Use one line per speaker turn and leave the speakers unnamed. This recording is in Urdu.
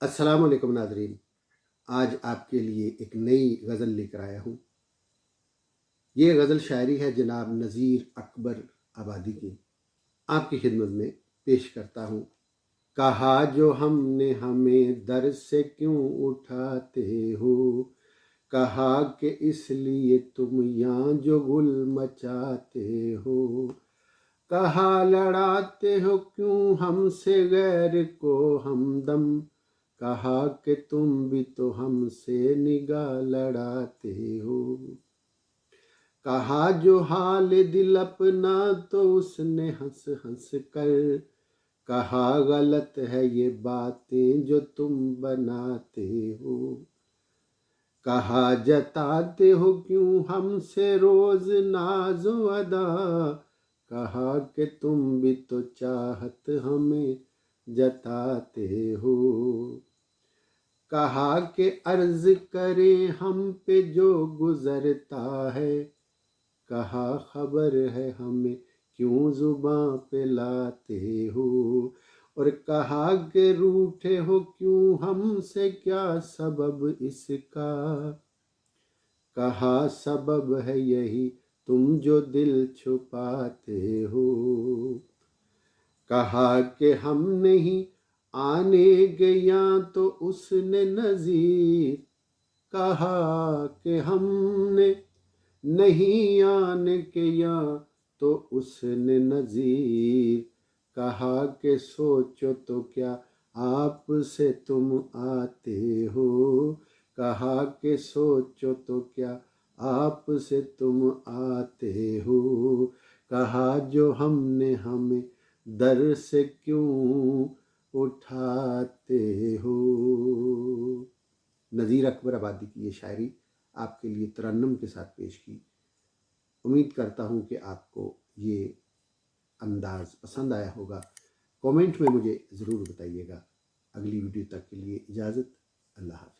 السلام علیکم ناظرین، آج آپ کے لیے ایک نئی غزل لے کر آیا ہوں۔ یہ غزل شاعری ہے جناب نذیر اکبر آبادی کی۔ آپ کی خدمت میں پیش کرتا ہوں۔ کہا جو ہم نے ہمیں در سے کیوں اٹھاتے ہو؟ کہا کہ اس لیے تم یہاں جو گل مچاتے ہو۔ کہا لڑاتے ہو کیوں ہم سے غیر کو ہمدم کہا کہ تم بھی تو ہم سے نگاہ لڑاتے ہو۔ کہا جو حال دل اپنا تو اس نے ہنس ہنس کر۔ کہا غلط ہے یہ باتیں جو تم بناتے ہو۔ کہا جتاتے ہو کیوں ہم سے روز ناز و ادا۔ کہا کہ تم بھی تو چاہت ہمیں جتاتے ہو۔ کہا کہ عرض کریں ہم پہ جو گزرتا ہے۔ کہا خبر ہے ہمیں کیوں زباں پہ لاتے ہو؟ اور کہا کہ روٹھے ہو کیوں ہم سے کیا سبب اس کا؟ کہا سبب ہے یہی تم جو دل چھپاتے ہو۔ کہا کہ ہم نہیں آنے گیا تو اس نے نظیر کہا کہ ہم نے نہیں آنے گیا تو اس نے نظیر کہا کہ سوچو تو کیا آپ سے تم آتے ہو؟ کہا کہ سوچو تو کیا آپ سے تم آتے ہو؟ کہا جو ہم نے ہمیں در سے کیوں اٹھاتے ہو۔ نذیر اکبر آبادی کی یہ شاعری آپ کے لیے ترنم کے ساتھ پیش کی۔ امید کرتا ہوں کہ آپ کو یہ انداز پسند آیا ہوگا۔ کومنٹ میں مجھے ضرور بتائیے گا۔ اگلی ویڈیو تک کے لیے اجازت۔ اللہ حافظ۔